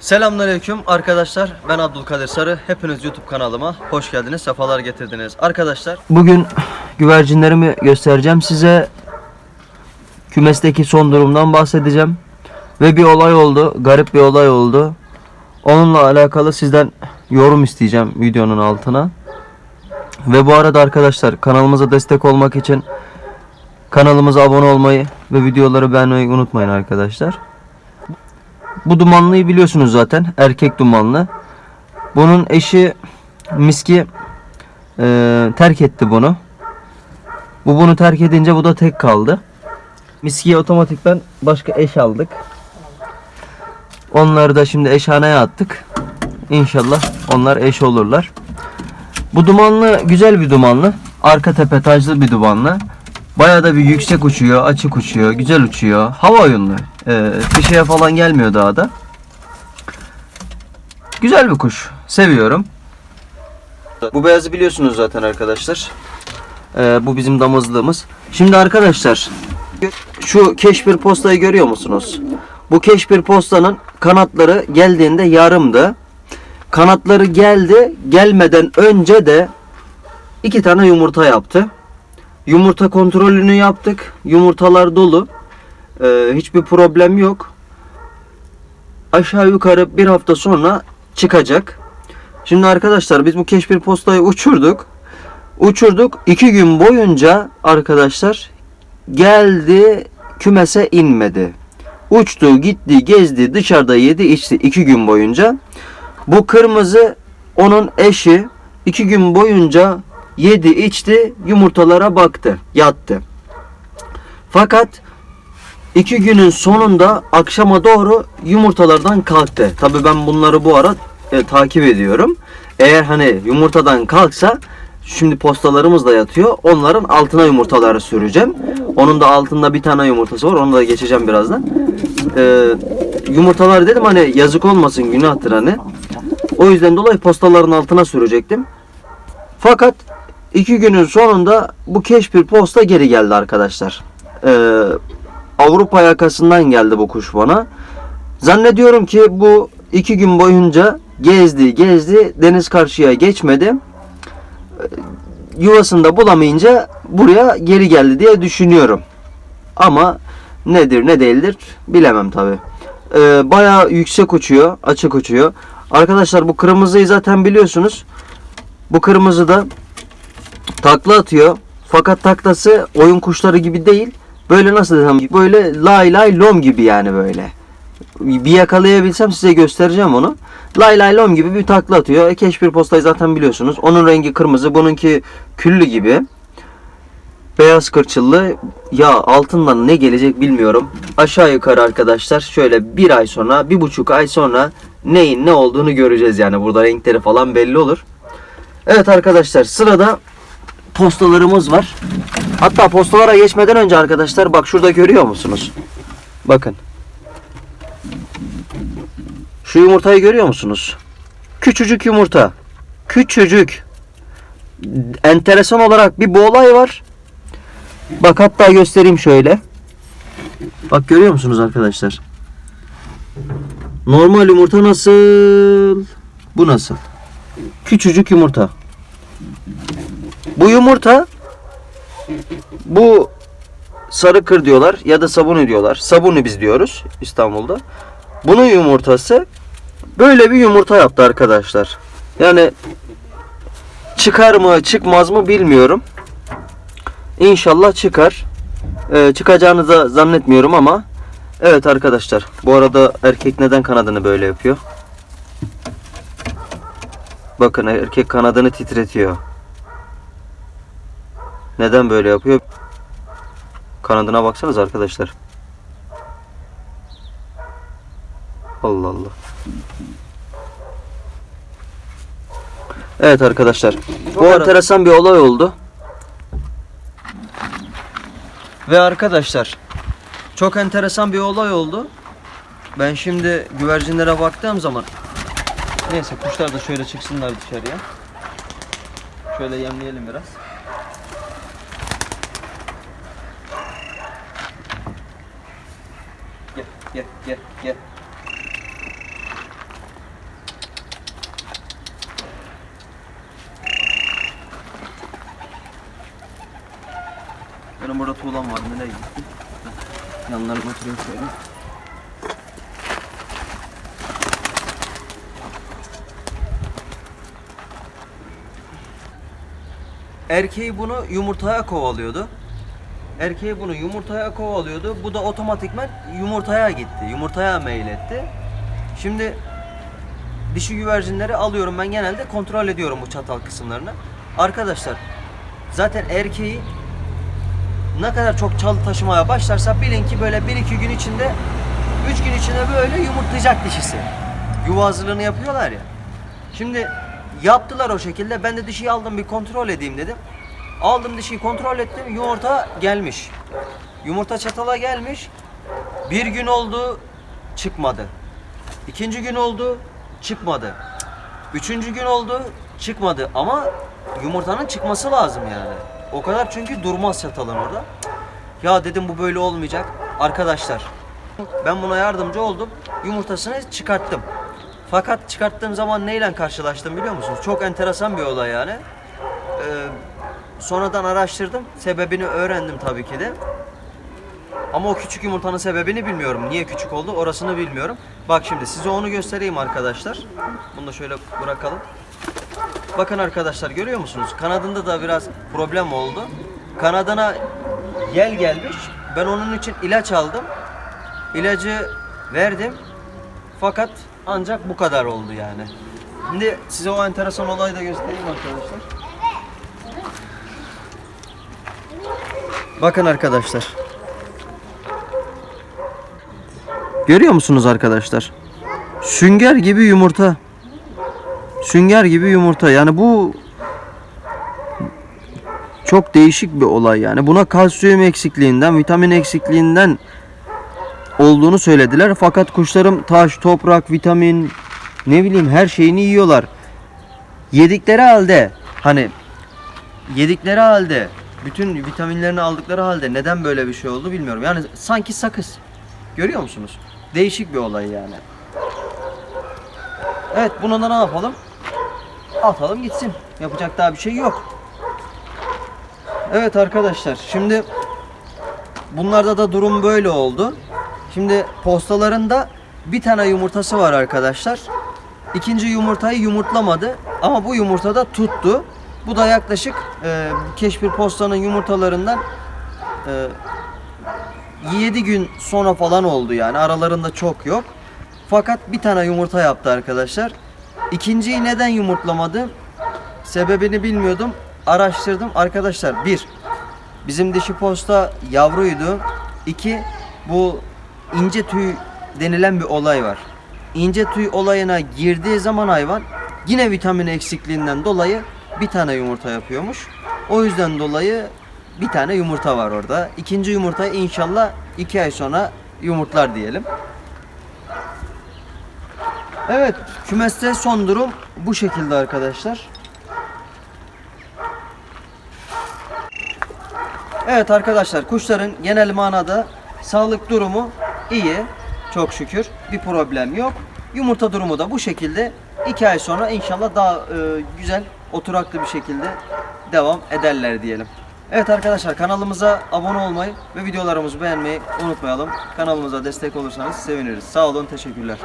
Selamünaleyküm arkadaşlar. Ben Abdülkadir Sarı. Hepiniz YouTube kanalıma hoş geldiniz. Sefalar getirdiniz. Arkadaşlar Bugün güvercinlerimi göstereceğim size. Kümesteki son durumdan bahsedeceğim. Ve bir olay oldu. Garip bir olay oldu. Onunla alakalı sizden yorum isteyeceğim videonun altına. Ve bu arada arkadaşlar kanalımıza destek olmak için kanalımıza abone olmayı ve videoları beğenmeyi unutmayın arkadaşlar. Bu dumanlıyı biliyorsunuz zaten. Erkek dumanlı. Bunun eşi Miski ee, terk etti bunu. Bu bunu terk edince bu da tek kaldı. Miskiye otomatikten başka eş aldık. Onları da şimdi eşhaneye attık. İnşallah onlar eş olurlar. Bu dumanlı güzel bir dumanlı. Arka tepe taclı bir dumanlı. Bayağı da bir yüksek uçuyor, açık uçuyor, güzel uçuyor. Hava oyunlu. Ee, fişeye falan gelmiyor daha da. Güzel bir kuş. Seviyorum. Bu beyazı biliyorsunuz zaten arkadaşlar. Ee, bu bizim damızlığımız. Şimdi arkadaşlar şu keşbir postayı görüyor musunuz? Bu keşbir postanın kanatları geldiğinde yarımdı. Kanatları geldi. Gelmeden önce de iki tane yumurta yaptı. Yumurta kontrolünü yaptık. Yumurtalar dolu. Ee, hiçbir problem yok. Aşağı yukarı bir hafta sonra çıkacak. Şimdi arkadaşlar biz bu keşfir postayı uçurduk. Uçurduk. iki gün boyunca arkadaşlar geldi kümese inmedi. Uçtu, gitti, gezdi, dışarıda yedi, içti iki gün boyunca. Bu kırmızı onun eşi iki gün boyunca yedi, içti, yumurtalara baktı, yattı. Fakat iki günün sonunda akşama doğru yumurtalardan kalktı. Tabii ben bunları bu ara e, takip ediyorum. Eğer hani yumurtadan kalksa şimdi postalarımız da yatıyor. Onların altına yumurtaları süreceğim. Onun da altında bir tane yumurtası var. Onu da geçeceğim birazdan. E, yumurtalar dedim hani yazık olmasın günahtır hani. O yüzden dolayı postaların altına sürecektim. Fakat iki günün sonunda bu keşfir posta geri geldi arkadaşlar. Ee, Avrupa yakasından geldi bu kuş bana. Zannediyorum ki bu iki gün boyunca gezdi gezdi deniz karşıya geçmedi. Ee, Yuvasında bulamayınca buraya geri geldi diye düşünüyorum. Ama nedir ne değildir bilemem tabi. Ee, bayağı yüksek uçuyor açık uçuyor. Arkadaşlar bu kırmızıyı zaten biliyorsunuz. Bu kırmızı da takla atıyor. Fakat taklası oyun kuşları gibi değil. Böyle nasıl desem böyle lay lay lom gibi yani böyle. Bir yakalayabilsem size göstereceğim onu. Lay lay lom gibi bir takla atıyor. E, keşfir postayı zaten biliyorsunuz. Onun rengi kırmızı, bununki küllü gibi. Beyaz kırçıllı. Ya altından ne gelecek bilmiyorum. Aşağı yukarı arkadaşlar şöyle bir ay sonra, bir buçuk ay sonra neyin ne olduğunu göreceğiz yani. Burada renkleri falan belli olur. Evet arkadaşlar sırada postalarımız var. Hatta postalara geçmeden önce arkadaşlar bak şurada görüyor musunuz? Bakın. Şu yumurtayı görüyor musunuz? Küçücük yumurta. Küçücük. Enteresan olarak bir bu olay var. Bak hatta göstereyim şöyle. Bak görüyor musunuz arkadaşlar? Normal yumurta nasıl? Bu nasıl? Küçücük yumurta. Bu yumurta bu sarı kır diyorlar ya da sabunu diyorlar. Sabunu biz diyoruz İstanbul'da. Bunun yumurtası böyle bir yumurta yaptı arkadaşlar. Yani çıkar mı çıkmaz mı bilmiyorum. İnşallah çıkar. Ee, çıkacağını da zannetmiyorum ama evet arkadaşlar. Bu arada erkek neden kanadını böyle yapıyor? Bakın erkek kanadını titretiyor. Neden böyle yapıyor? Kanadına baksanız arkadaşlar. Allah Allah. Evet arkadaşlar. Bu enteresan bir olay oldu. Ve arkadaşlar çok enteresan bir olay oldu. Ben şimdi güvercinlere baktığım zaman neyse kuşlar da şöyle çıksınlar dışarıya. Şöyle yemleyelim biraz. gel gel gel. Benim burada tuğlam var. Nereye gitti? Yanlarına oturuyorum şöyle. Erkeği bunu yumurtaya kovalıyordu. Erkeği bunu yumurtaya kovalıyordu. Bu da otomatikman yumurtaya gitti. Yumurtaya meyletti. Şimdi dişi güvercinleri alıyorum ben genelde kontrol ediyorum bu çatal kısımlarını. Arkadaşlar zaten erkeği ne kadar çok çalı taşımaya başlarsa bilin ki böyle 1-2 gün içinde 3 gün içinde böyle yumurtlayacak dişisi. Yuva hazırlığını yapıyorlar ya. Şimdi yaptılar o şekilde. Ben de dişiyi aldım bir kontrol edeyim dedim. Aldım dişiyi kontrol ettim. Yumurta gelmiş. Yumurta çatala gelmiş. Bir gün oldu çıkmadı. İkinci gün oldu çıkmadı. Üçüncü gün oldu çıkmadı ama yumurtanın çıkması lazım yani. O kadar çünkü durmaz çatalın orada. Ya dedim bu böyle olmayacak. Arkadaşlar ben buna yardımcı oldum. Yumurtasını çıkarttım. Fakat çıkarttığım zaman neyle karşılaştım biliyor musunuz? Çok enteresan bir olay yani. Ee, sonradan araştırdım. Sebebini öğrendim tabii ki de. Ama o küçük yumurtanın sebebini bilmiyorum. Niye küçük oldu orasını bilmiyorum. Bak şimdi size onu göstereyim arkadaşlar. Bunu da şöyle bırakalım. Bakın arkadaşlar görüyor musunuz? Kanadında da biraz problem oldu. Kanadına yel gelmiş. Ben onun için ilaç aldım. İlacı verdim. Fakat ancak bu kadar oldu yani. Şimdi size o enteresan olayı da göstereyim arkadaşlar. Bakın arkadaşlar. Görüyor musunuz arkadaşlar? Sünger gibi yumurta. Sünger gibi yumurta. Yani bu çok değişik bir olay yani. Buna kalsiyum eksikliğinden, vitamin eksikliğinden olduğunu söylediler. Fakat kuşlarım taş, toprak, vitamin ne bileyim her şeyini yiyorlar. Yedikleri halde hani yedikleri halde bütün vitaminlerini aldıkları halde neden böyle bir şey oldu bilmiyorum. Yani sanki sakız. Görüyor musunuz? Değişik bir olay yani. Evet bunu da ne yapalım? Atalım gitsin. Yapacak daha bir şey yok. Evet arkadaşlar şimdi bunlarda da durum böyle oldu. Şimdi postalarında bir tane yumurtası var arkadaşlar. İkinci yumurtayı yumurtlamadı ama bu yumurta da tuttu. Bu da yaklaşık e, keşfir postanın yumurtalarından e, 7 gün sonra falan oldu yani aralarında çok yok. Fakat bir tane yumurta yaptı arkadaşlar. İkinciyi neden yumurtlamadı? Sebebini bilmiyordum. Araştırdım. Arkadaşlar bir, bizim dişi posta yavruydu. İki, bu ince tüy denilen bir olay var. İnce tüy olayına girdiği zaman hayvan yine vitamin eksikliğinden dolayı bir tane yumurta yapıyormuş. O yüzden dolayı bir tane yumurta var orada. İkinci yumurtayı inşallah iki ay sonra yumurtlar diyelim. Evet, kümeste son durum bu şekilde arkadaşlar. Evet arkadaşlar, kuşların genel manada sağlık durumu iyi. Çok şükür. Bir problem yok. Yumurta durumu da bu şekilde. 2 ay sonra inşallah daha e, güzel, oturaklı bir şekilde devam ederler diyelim. Evet arkadaşlar kanalımıza abone olmayı ve videolarımızı beğenmeyi unutmayalım. Kanalımıza destek olursanız seviniriz. Sağ olun, teşekkürler.